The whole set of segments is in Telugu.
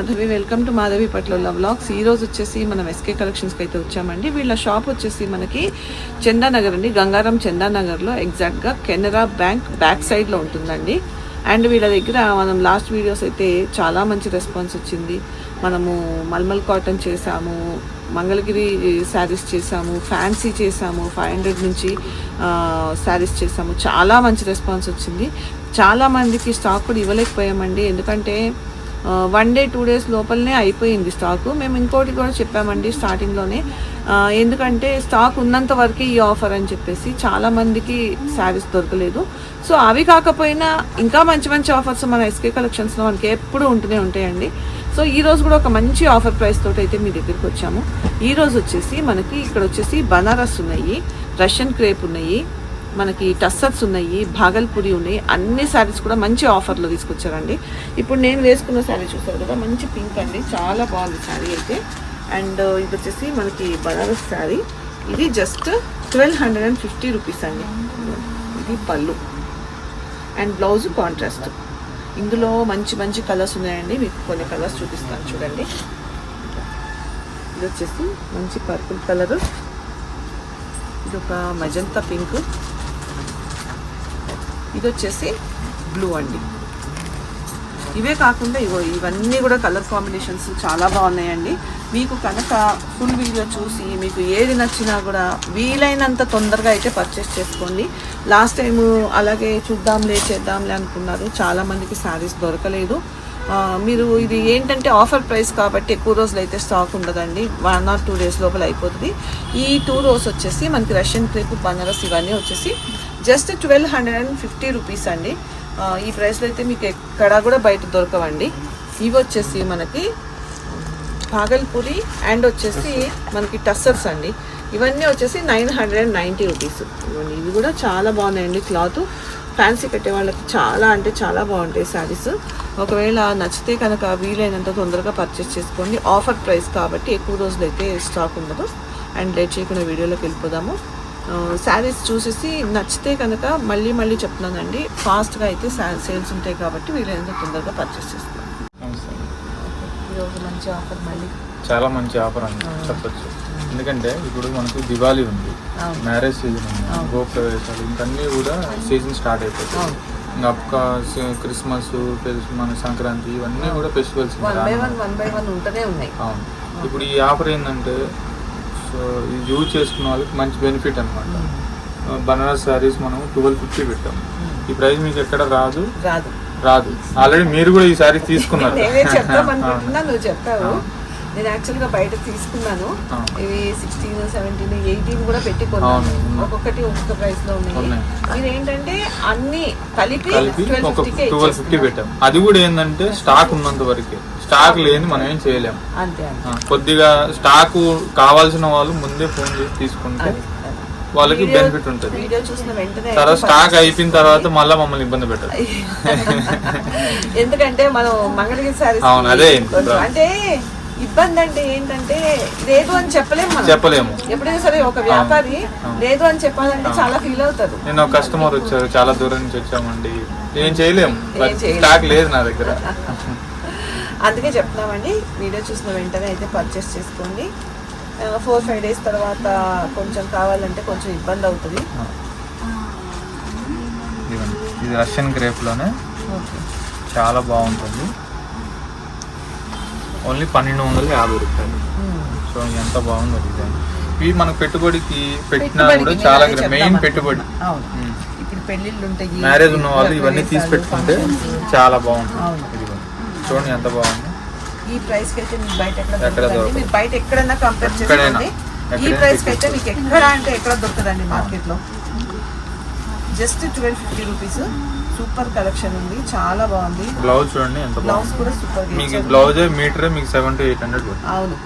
మాధవి వెల్కమ్ టు మాధవి పట్ల బ్లాగ్స్ ఈ రోజు వచ్చేసి మనం ఎస్కే కలెక్షన్స్కి అయితే వచ్చామండి. వీళ్ళ షాప్ వచ్చేసి మనకి చందానగర్ అండి. గంగారం చందానగర్లో ఎగ్జాక్ట్గా కెనరా బ్యాంక్ బ్యాక్ సైడ్లో ఉంటుందండి. అండ్ వీళ్ళ దగ్గర మనం లాస్ట్ వీడియోస్ అయితే చాలా మంచి రెస్పాన్స్ వచ్చింది. మనము మల్మల్ కాటన్ చేసాము మంగళగిరి శారీస్ చేసాము ఫ్యాన్సీ చేసాము ఫైవ్ హండ్రెడ్ నుంచి శారీస్ చేసాము చాలా మంచి రెస్పాన్స్ వచ్చింది. చాలామందికి స్టాక్ కూడా ఇవ్వలేకపోయామండి. ఎందుకంటే వన్ డే టూ డేస్ లోపలనే అయిపోయింది స్టాక్ మేము ఇంకోటి కూడా చెప్పామండి స్టార్టింగ్లోనే ఎందుకంటే స్టాక్ ఉన్నంత వరకే ఈ ఆఫర్ అని చెప్పేసి చాలా మందికి శారీస్ దొరకలేదు. సో అవి కాకపోయినా ఇంకా మంచి మంచి ఆఫర్స్ మన ఎస్కే కలెక్షన్స్లో మనకి ఎప్పుడు ఉంటూనే ఉంటాయండి. సో ఈ రోజు కూడా ఒక మంచి ఆఫర్ ప్రైస్ తోటి అయితే మీ దగ్గరికి వచ్చాము. ఈ రోజు వచ్చేసి మనకి ఇక్కడ వచ్చేసి బనారస్ ఉన్నాయి రష్యన్ క్రేప్ ఉన్నాయి మనకి టస్సర్స్ ఉన్నాయి భాగల్పూరి ఉన్నాయి అన్ని శారీస్ కూడా మంచి ఆఫర్లో తీసుకొచ్చారండి. ఇప్పుడు నేను వేసుకున్న శారీ చూసారు కదా మంచి పింక్ అండి చాలా బాగుంది శారీ అయితే. అండ్ uh, ఇది వచ్చేసి మనకి బనారస్ శారీ. ఇది just twelve hundred and fifty rupees అండి. ఇది పళ్ళు. అండ్ బ్లౌజ్ కాంట్రాస్ట్ ఇందులో మంచి మంచి కలర్స్ ఉన్నాయండి మీకు కొన్ని కలర్స్ చూపిస్తాను చూడండి. ఇది వచ్చేసి మంచి పర్పుల్ కలరు ఇది ఒక మజంతా పింక్. ఇది వచ్చేసి బ్లూ అండి. ఇవే కాకుండా ఇవో ఇవన్నీ కూడా కలర్ కాంబినేషన్స్ చాలా బాగున్నాయండి. మీకు కనుక ఫుల్ వీడియో చూసి మీకు ఏది నచ్చినా కూడా వీలైనంత తొందరగా అయితే పర్చేస్ చేసుకోండి. లాస్ట్ టైము అలాగే చూద్దాంలే చేద్దాంలే అనుకున్నారు. చాలా మందికి శారీస్ దొరకలేదు. మీరు ఇది ఏంటంటే ఆఫర్ ప్రైస్ కాబట్టి ఎక్కువ రోజులు అయితే స్టాక్ ఉండదండి. వన్ ఆర్ టూ డేస్ లోపల అయిపోతుంది. ఈ టూ రోస్ వచ్చేసి మనకి రష్యన్ క్రేప్ బనారస్ ఇవన్నీ వచ్చేసి just twelve hundred and. Fifty rupees అండి ఈ ప్రైస్లో అయితే మీకు ఎక్కడా కూడా బయట దొరకవండి. ఇవి వచ్చేసి మనకి భాగల్పూరి అండ్ వచ్చేసి మనకి టస్సర్స్ అండి. ఇవన్నీ వచ్చేసి nine hundred and ninety rupees ఇవన్నీ ఇవి కూడా చాలా బాగున్నాయండి క్లాత్. ఫ్యాన్సీ పెట్టే వాళ్ళకి చాలా అంటే చాలా బాగుంటాయి శారీస్ ఒకవేళ నచ్చితే కనుక వీలైనంత తొందరగా పర్చేస్ చేసుకోండి. ఆఫర్ ప్రైస్ కాబట్టి ఎక్కువ రోజులు అయితే స్టాక్ ఉండదు. అండ్ లేట్ చేయకుండా వీడియోలోకి వెళ్ళిపోదాము. శారీస్ చూసేసి నచ్చితే కనుక మళ్ళీ మళ్ళీ చెప్తున్నానండి. ఫాస్ట్గా అయితే సేల్స్ ఉంటాయి కాబట్టి వీలైనంత తొందరగా పర్చేస్ చేసుకోండి. ఈరోజు మంచి ఆఫర్ మళ్ళీ. చాలా మంచి ఆఫర్ అని చెప్పొచ్చు. ఎందుకంటే ఇప్పుడు మనకు దివాళీ ఉంది. మ్యారేజ్ సీజన్ ఉంది. గృహప్రవేశాలు ఇంకన్నీ కూడా సీజన్ స్టార్ట్ అయిపోతాయి. అవును. ఇంకా అక్క క్రిస్మస్ మన సంక్రాంతి ఇవన్నీ కూడా ఫెస్టివల్స్ అవును. ఇప్పుడు ఈ ఆఫర్ ఏంటంటే సో ఇది యూజ్ చేసుకున్న వాళ్ళకి మంచి బెనిఫిట్ అనమాట బనారస్ శారీస్ మనం ట్వెల్వ్ ఫిఫ్టీ పెట్టాం. ఈ ప్రైస్ మీకు ఎక్కడ రాదు? రాదు. రాదు. ఆల్రెడీ మీరు కూడా ఈ శారీ తీసుకున్నారు. నేనే యాక్చువల్గా బయట తీసుకున్నాను. ఇవి సిక్స్టీన్ సెవెంటీన్ ఎయిటీన్ కూడా పెట్టి కొన్నాను. ఒక్కొక్కటి ఒక్కొక్క ప్రైస్లో ఉన్నాయి. ఇది ఏంటంటే అన్ని కలిపి ట్వెల్వ్ ఫిఫ్టీ పెట్టాం. అది కూడా ఏంటంటే స్టాక్ ఉన్నంత వరకే. స్టాక్ లేని మనం ఏం చేయలేం. అంతే కొద్దిగా స్టాక్ కావాల్సిన వాళ్ళు ముందే ఫోన్ చేసి తీసుకుంటే. వాళ్ళకి బెనిఫిట్ ఉంటుంది. తర్వాత స్టాక్ అయిపోయిన తర్వాత మళ్ళీ మమ్మల్ని ఇబ్బంది పెట్టదు. ఎందుకంటే మనం మంగళగిరి సారీస్ అవును, అదే. అంటే ఇబ్బంది అంటే ఏంటంటే లేదు అని చెప్పలేము మనం. చెప్పలేము. ఎప్పుడైనా సరే ఒక వ్యాపారి లేదు అని చెప్పాలంటే చాలా ఫీల్ అవుతారు. నేను ఒక కస్టమర్ వచ్చారు చాలా దూరం నుంచి వచ్చామండి. ఏం చేయలేము. స్టాక్ లేదు నా దగ్గర. అందుకే చెప్తున్నామండి వీడియో చూసిన వెంటనే అయితే పర్చేస్ చేసుకోండి. ఫోర్ ఫైవ్ డేస్ తర్వాత కొంచెం కావాలంటే కొంచెం ఇబ్బంది అవుతుంది. ఇది రష్యన్ గ్రేప్లోనే చాలా బాగుంటుంది. ఓన్లీ పన్నెండు వందల యాభై రూపాయలు. సో ఎంత బాగుందో డిజైన్. ఇవి మనకు పెట్టుబడికి పెట్టినా కూడా చాలా మెయిన్? పెట్టుబడి. ఇప్పుడు పెళ్ళిళ్ళు ఉంటాయి మ్యారేజ్ ఉన్న వాళ్ళు ఇవన్నీ తీసి పెట్టుకుంటే. చాలా బాగుంటుంది. చూడండి ఎంత బాగుంది. ఈ ప్రైస్ అయితే మీకు బయట ఎక్కడ. మీరు బయట ఎక్కడన్నా కంపేర్ ఎక్కడైనా. చేసుకోండి. ఈ ఎక్కడైనా ప్రైస్ అయితే. మీకు ఎక్కడ అంటే ఎక్కడ దొరకదండి మార్కెట్లో? Just twelve fifty rupees super collection ఉంది చాలా బాగుంది. బ్లౌజ్ చూడండి ఎంత బ్లౌజ్ కూడా సూపర్ మీకు బ్లౌజే మీటర్ మీకు సెవెన్ టు ఎయిట్ హండ్రెడ్ అవును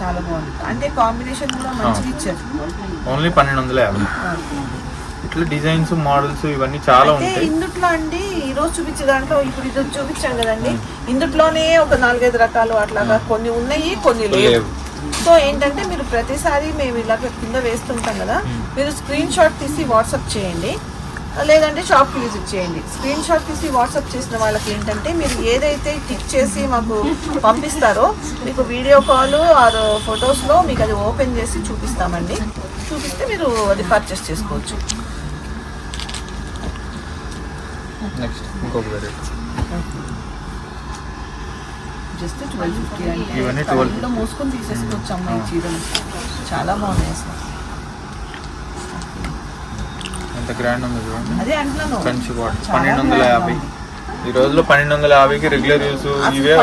చాలా బాగుంది. అంటే కాంబినేషన్ కూడా మంచిగా ఇచ్చారు. ఓన్లీ పన్నెండు వందల యాభై. ఇట్లా డిజైన్స్ మోడల్స్ ఇవన్నీ చాలా ఉంటాయి. ఇందుట్లో అండి ఈ రోజు చూపించే దాంట్లో ఇప్పుడు ఇది చూపించాం కదండి. ఇందుట్లోనే ఒక నాలుగైదు రకాలు అట్లాగా కొన్ని ఉన్నాయి కొన్ని లేవు. సో ఏంటంటే మీరు ప్రతిసారి మేము ఇలా కింద వేస్తుంటాం కదా మీరు స్క్రీన్ షాట్ తీసి వాట్సాప్ చేయండి. లేదంటే షాప్కి విజిట్ చేయండి. స్క్రీన్ షాట్ తీసి వాట్సాప్ చేసిన వాళ్ళకి ఏంటంటే మీరు ఏదైతే టిక్ చేసి మాకు పంపిస్తారో మీకు వీడియో కాల్ ఆర్ ఫొటోస్లో మీకు అది ఓపెన్ చేసి చూపిస్తామండి. చూపిస్తే మీరు అది పర్చేస్ చేసుకోవచ్చు. జస్ట్ ట్వెల్వ్ ఫిఫ్టీ అంటే ఇవన్నీ 1250. కవర్లో మోసుకొని తీసేసుకోవచ్చు అమ్మాయి. చీరలు. చాలా బాగున్నాయి అసలు. ఎంత గ్రాండ్ ఉంది చూడండి. కంచి బాడీ చాలా పన్నెండు వందల యాభై. ఈ రోజులో పన్నెండు వందల యాభైకి రెగ్యులర్ యూస్ ఇవే.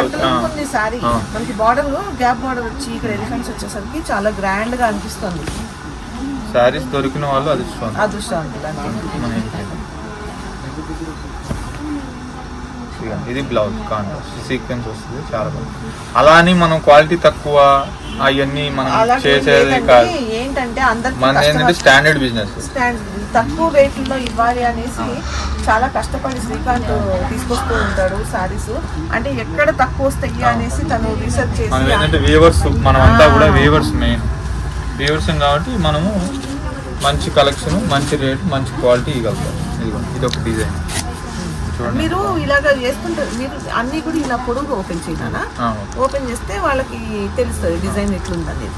మనకి బార్డర్ గ్యాప్ బార్డర్ వచ్చి ఇక్కడ ఎలిఫెంట్స్ వచ్చేసరికి చాలా గ్రాండ్గా అనిపిస్తుంది. శారీస్ దొరికిన వాళ్ళు అది ఇస్తుంది అదృష్టవంతులు అంతే మన ఇంటికి. ఇదిగో, ఇది బ్లౌజ్ కాంట్రాస్ట్. సీక్వెన్స్ వస్తుంది చాలా బాగుంది. అలా అని మనం క్వాలిటీ తక్కువ అవన్నీ మనం చేసేది కాదు. ఏంటంటే అందరికి మన ఏంటంటే స్టాండర్డ్ బిజినెస్ స్టాండ్ తక్కువ రేట్లలో ఇవ్వాలి అనేసి చాలా కష్టపడి శ్రీకాంత్ తీసుకొస్తూ ఉంటాడు సారీస్ అంటే ఎక్కడ తక్కువ వస్తాయి అనేసి తను రీసెర్చ్ చేసి ఏంటంటే వీవర్స్ మనం అంతా కూడా. వీవర్స్ మెయిన్ వీవర్స్ కాబట్టి మనము మంచి కలెక్షన్ మంచి రేట్ మంచి క్వాలిటీ ఇవ్వగలుగుతాం. ఇది ఒక డిజైన్ మీరు ఇలాగ చేస్తుంటారు మీరు అన్ని కూడా ఇలా పొడుగు ఓపెన్ చేయనా ఆ, ఓపెన్ చేస్తే వాళ్ళకి తెలుస్తుంది డిజైన్ ఎట్లుందని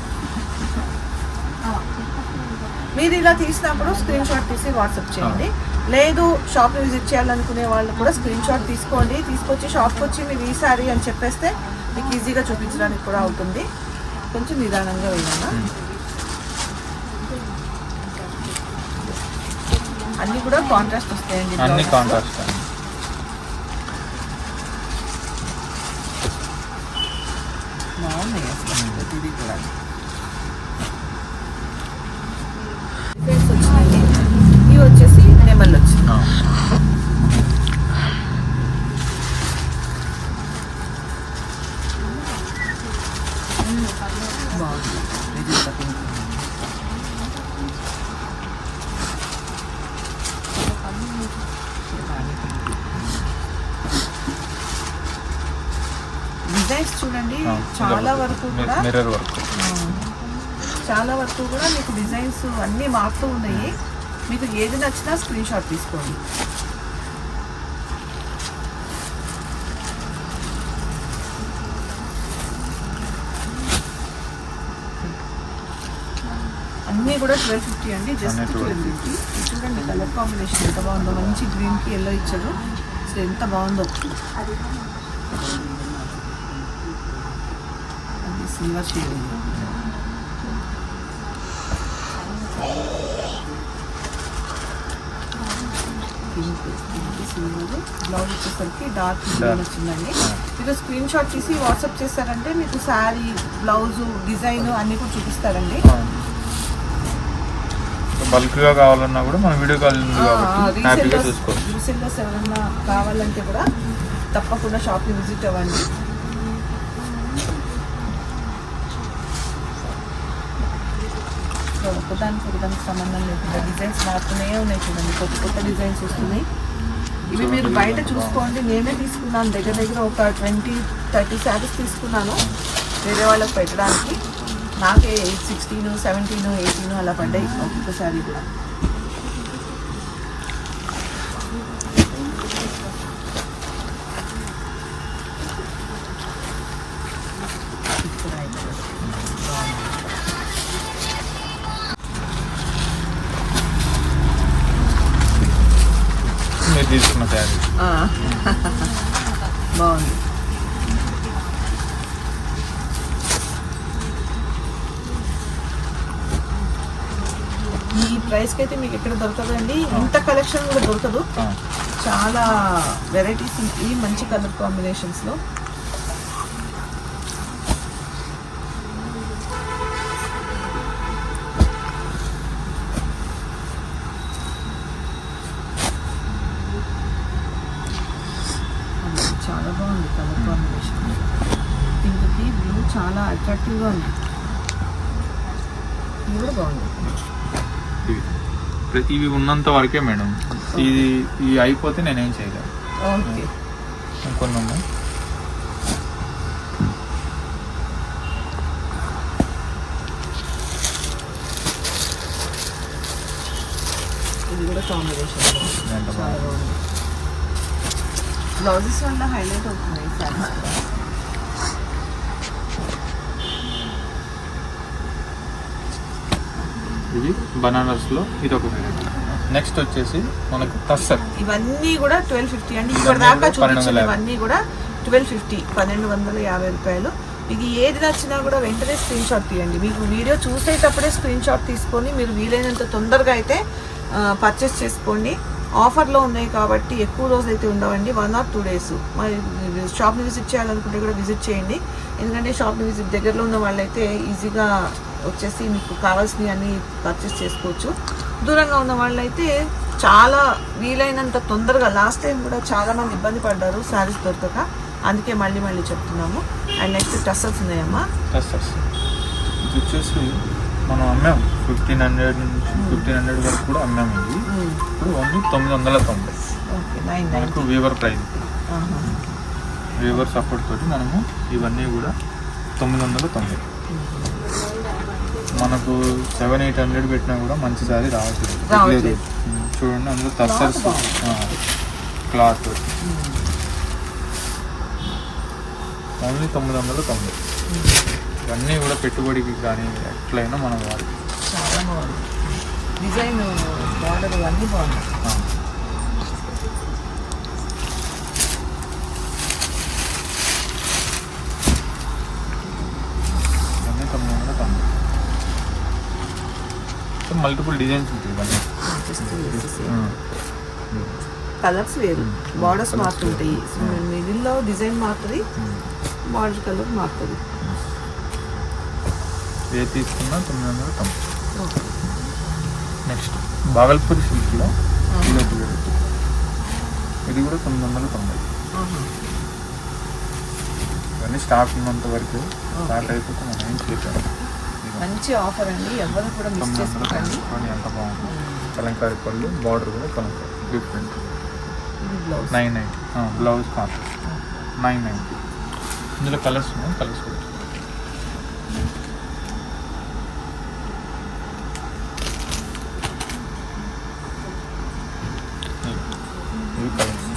మీరు ఇలా తీసినప్పుడు స్క్రీన్ షాట్ తీసి వాట్సాప్ చేయండి. లేదు షాప్ విజిట్ చేయాలనుకునే వాళ్ళు కూడా స్క్రీన్ షాట్ తీసుకోండి. తీసుకొచ్చి షాప్కి వచ్చి మీరు ఈ సారీ అని చెప్పేస్తే మీకు ఈజీగా చూపించడానికి కూడా అవుతుంది. కొంచెం నిదానంగా వెళ్ళాను అన్నీ కూడా కాంట్రాస్ట్ వస్తాయండి అన్ని. Contrast Amen. వరకు కూడా మీకు డిజైన్స్ అన్నీ మారుతూ ఉన్నాయి. మీకు ఏది నచ్చినా స్క్రీన్ షాట్ తీసుకోండి. అన్నీ కూడా ట్వెల్వ్ ఫిఫ్టీ అండి. జస్ట్ ట్వెల్వ్ ఫిఫ్టీ చూడండి కలర్ కాంబినేషన్ ఎంత బాగుందో. మంచి గ్రీన్కి ఎల్లో ఇచ్చారు. అసలు ఎంత బాగుందో. అది సిల్వర్ షేడ్ బ్లౌజ్ వచ్చేసరికి డార్క్ గ్రీన్ వచ్చిందండి. మీరు స్క్రీన్ షాట్ తీసి వాట్సాప్ చేస్తారంటే మీకు శారీ బ్లౌజ్ డిజైన్ అన్నీ కూడా చూపిస్తారండి. బల్క్గా కావాలన్నా కూడా మనం వీడియో కాల్ రీసెల్లర్స్ ఎవరన్నా కావాలంటే కూడా తప్పకుండా షాప్ని విజిట్ అవ్వండి. ఒకదానికి ఒకదానికి సంబంధం లేకుండా డిజైన్స్ మారుతూనే ఉన్నాయి చూడండి కొత్త కొత్త డిజైన్స్ వస్తున్నాయి ఇవి మీరు బయట చూసుకోండి నేనే తీసుకున్నాను దగ్గర దగ్గర ఒక ట్వంటీ థర్టీ శారీస్ తీసుకున్నాను వేరే వాళ్ళకి పెట్టడానికి నాకే ఎయిట్ సిక్స్టీన్ సెవెంటీన్ ఎయిటీన్ అలా పడ్డాయి ఒక్కొక్క శారీ కూడా మీరు తీసుకున్న శారీ. బాగుంది. ఈ ప్రైస్కి అయితే మీకు ఎక్కడ దొరకదండి. ఇంత కలెక్షన్ కూడా దొరకదు. చాలా వెరైటీస్ ఉంటాయి. మంచి కలర్ కాంబినేషన్స్లో. చాలా బాగుంది కలర్ కాంబినేషన్ పింక్కి బ్లూ చాలా అట్రాక్టివ్గా ఉంది ఇది కూడా బాగుంది ఇవి ఉన్నంత వరకే మేడం. ఇది ఇది అయిపోతే నేనేం చేయలేను. ఓకే. ఇంకొన్ని ఉన్నాయి ఇది కూడా కాంబినేషన్ చాలా బాగుంది. బ్లౌజెస్ వల్ల హైలైట్ అవుతున్నాయి కూడా ఇది బనారస్లో ఇది ఒక వెరైటీ నెక్స్ట్ వచ్చేసి మనకు టస్సర్ ఇవన్నీ కూడా ట్వెల్వ్ ఫిఫ్టీ అండి ఇవన్నీ ఇప్పటిదాకా కూడా పన్నెండు వందల యాభై. చూపించినవన్నీ కూడా ట్వెల్వ్ ఫిఫ్టీ పన్నెండు వందల యాభై రూపాయలు. మీకు ఏది నచ్చినా కూడా వెంటనే స్క్రీన్ షాట్ తీయండి. మీకు వీడియో చూసేటప్పుడే స్క్రీన్ షాట్ తీసుకొని మీరు వీలైనంత తొందరగా అయితే పర్చేస్ చేసుకోండి. ఆఫర్లో ఉన్నాయి కాబట్టి ఎక్కువ రోజులు అయితే ఉండవండి. వన్ ఆర్ టూ డేస్ మరి షాప్ని విజిట్ చేయాలనుకుంటే కూడా విజిట్ చేయండి. ఎందుకంటే షాప్ని విజిట్ దగ్గరలో ఉన్న వాళ్ళైతే ఈజీగా వచ్చేసి మీకు కావాల్సినవి అన్నీ పర్చేస్ చేసుకోవచ్చు. దూరంగా ఉన్న వాళ్ళైతే చాలా వీలైనంత తొందరగా లాస్ట్ టైం కూడా చాలా మంది ఇబ్బంది పడ్డారు శారీస్ దొరకక. అందుకే మళ్ళీ మళ్ళీ చెప్తున్నాము. అండ్ నెక్స్ట్ టస్సర్స్ ఉన్నాయమ్మా. టస్సర్స్ వచ్చేసి మనం అమ్మాం. ఫిఫ్టీన్ హండ్రెడ్ నుంచి ఫిఫ్టీన్ హండ్రెడ్ వరకు కూడా అమ్మాం ఇది. ఇప్పుడు ఓన్లీ తొమ్మిది వందల తొంభై మనకు వీవర్ ప్రైస్ వీవర్ సపోర్ట్ తోటి మనము ఇవన్నీ కూడా తొమ్మిది వందల తొంభై. మనకు సెవెన్ ఎయిట్ హండ్రెడ్ పెట్టినా కూడా మంచి సారీ రావట్లేదు. చూడండి అందులో టస్సర్స్ బాగుంది. క్లాత్ ఓన్లీ తొమ్మిది వందల తొంభై. ఇవన్నీ కూడా పెట్టుబడికి కానీ ఎట్లయినా మనం వాడి చాలా బాగుంది. డిజైన్ బార్డర్ అన్నీ బాగున్నాయి. మల్టిపుల్ డిజైన్స్ ఉంటాయి. కలర్స్ వేరు. Hmm. బార్డర్స్ Colours మారుతుంటాయి. మిడిల్లో డిజైన్ మారుతుంది. బార్డర్ కలర్ మారుతుంది. ఏ తీసుకున్నా తొమ్మిది వందల తొంభై. నెక్స్ట్ బాగల్పూరి సిల్క్లో ఇది ఒక వెరైటీ ఇది కూడా తొమ్మిది వందల తొంభై. ఇవన్నీ స్టాక్ ఉన్నంత వరకు స్టాక్ అయిపోతే మనం ఏం చేద్దాం? మంచి ఆఫర్ అండి. ఎవరు కూడా మిస్ చేసుకోకండి. ఎంత బాగుంది? కలంకారీ పళ్ళు బార్డర్ కూడా Kalamkari different nine ninety blouse కాదు నైన్ నైంటీ ఇందులో కలర్స్ ఉన్నాయి కలర్స్ కూడా ఇవి కలర్స్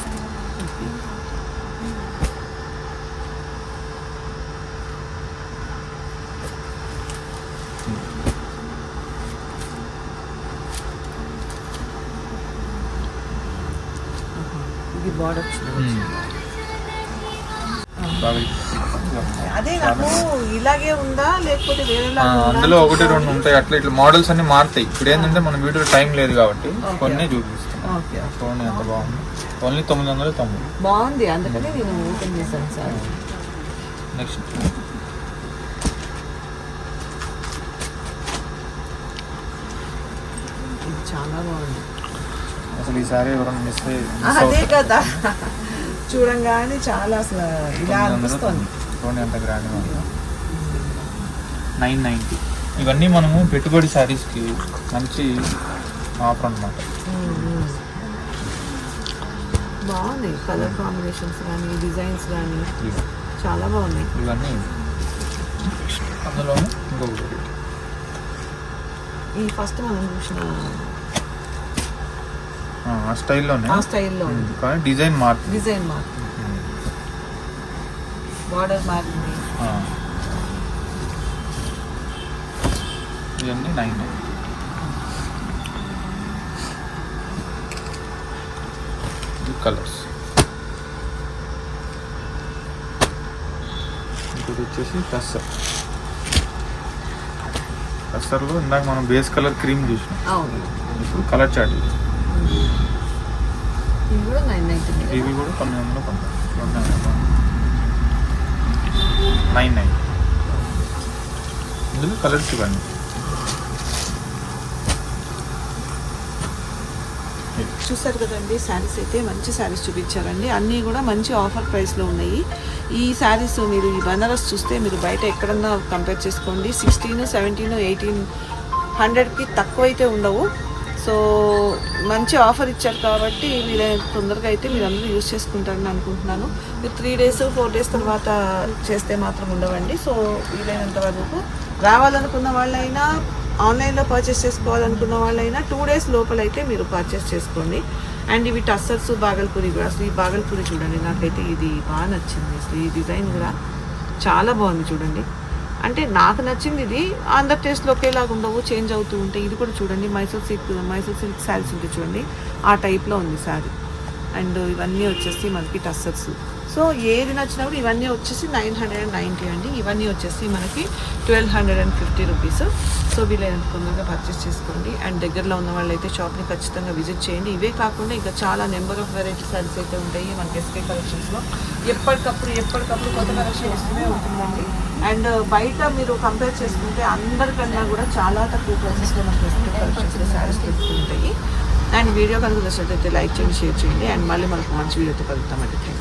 బాగా అదే నాకు ఇలాగే ఉందా లేకపోతే అందులో ఒకటి రెండు ఉంటాయి. అట్లా ఇట్లా మోడల్స్ అన్ని మారుతాయి. ఇప్పుడు ఏంటంటే మన వీడియో టైం లేదు కాబట్టి. కొన్ని చూపిస్తాం. ఓకే. చూడండి ఎంత బాగుంది? ఓన్లీ తొమ్మిది వందల తొంభై బాగుంది. అందుకనే నేను ఓపెన్ చేశాను సార్. నెక్స్ట్. చాలా బాగుంది. అసలు ఈసారి ఎవరైనా మిస్ అదే కదా. చూడంగానే చాలా అసలు ఇలా అనిపిస్తుంది. చూడండి ఎంత గ్రాండ్గా ఉంది నైన్ నైంటీ ఇవన్నీ మనము పెట్టుబడి శారీస్కి మంచి ఆఫర్ అన్నమాట. బాగున్నాయి కలర్ కాంబినేషన్స్ కానీ డిజైన్స్ కానీ. చాలా బాగున్నాయి. ఇవన్నీ అందులో ఇంకొక variety. ఈ ఫస్ట్ మనం చూసిన ఆ, స్టైల్లోనే? ఆ స్టైల్లో ఉంది కానీ డిజైన్ మార్క్ డిజైన్ మాత్రం బార్డర్ మారింది ఇవన్నీ నైన్. కలర్స్. ఇంకోటి వచ్చేసి టస్సర్ టస్సర్లో ఇందాక మనం బేస్ కలర్ క్రీమ్ చూసినాం. ఇప్పుడు కలర్ చాట్ ఇది. ఇవి కూడా నైన్ నైన్టీ ఇవి కూడా తొమ్మిది వందల తొంభై రెండు వందల నైన్ నైన్. ఇందులో కలర్స్ ఇవ్వండి. చూసారు కదండి శారీస్ అయితే మంచి శారీస్ చూపించారండి. అన్నీ కూడా మంచి ఆఫర్ ప్రైస్లో ఉన్నాయి. ఈ శారీస్ మీరు ఈ బనారస్ చూస్తే మీరు బయట ఎక్కడన్నా కంపేర్ చేసుకోండి. సిక్స్టీన్ సెవెంటీన్ ఎయిటీన్ హండ్రెడ్కి తక్కువ అయితే ఉండవు. సో మంచి ఆఫర్ ఇచ్చారు కాబట్టి మీరు తొందరగా అయితే మీరు అందరూ యూజ్ చేసుకుంటారని అనుకుంటున్నాను. మీరు త్రీ డేస్ ఫోర్ డేస్ తర్వాత చేస్తే మాత్రం ఉండవండి. సో వీలైనంత వరకు రావాలనుకున్న వాళ్ళైనా ఆన్లైన్లో పర్చేస్ చేసుకోవాలనుకున్న వాళ్ళైనా టూ డేస్ లోపల అయితే మీరు పర్చేస్ చేసుకోండి. అండ్ ఇవి టస్సర్స్ బాగల్పూరి కూడా. అసలు ఈ బాగల్పూరి చూడండి. నాకైతే ఇది బాగా నచ్చింది. అసలు ఈ డిజైన్ కూడా చాలా బాగుంది చూడండి. అంటే నాకు నచ్చింది ఇది. అందరి టేస్ట్లో ఒకేలాగా ఉండవు చేంజ్ అవుతూ ఉంటాయి ఇది కూడా చూడండి Mysore silk Mysore silk saris ఉంటాయి చూడండి. ఆ టైప్లో ఉంది శారీ అండ్ ఇవన్నీ వచ్చేసి మనకి టస్సర్స్ సో ఏది నచ్చినప్పుడు ఇవన్నీ వచ్చేసి నైన్ హండ్రెడ్ అండ్ నైంటీ అండి. ఇవన్నీ వచ్చేసి మనకి twelve hundred and fifty rupees. So వీలైనంత తొందరగా పర్చేస్ చేసుకోండి. అండ్ దగ్గరలో ఉన్న వాళ్ళైతే షాప్ని ఖచ్చితంగా విజిట్ చేయండి. ఇవే కాకుండా ఇంకా చాలా నెంబర్ ఆఫ్ వెరైటీ సారీస్ అయితే ఉంటాయి మనకి ఎస్కే కలెక్షన్స్లో ఎప్పటికప్పుడు ఎప్పటికప్పుడు కొత్త కలెక్షన్ వస్తూనే ఉంటుందండి. అండ్ బయట మీరు కంపేర్ చేసుకుంటే అందరికన్నా కూడా చాలా తక్కువ ప్రైసెస్లో మనకు ఎస్కే కలెక్షన్స్లో శారీస్ దొరుకుతుంటాయి. అండ్ వీడియో కనుక నచ్చినట్లయితే లైక్ చేయండి షేర్ చేయండి. అండ్ మళ్ళీ మనకు మంచి వీడియోతో కలుగుతామండి థ్యాంక్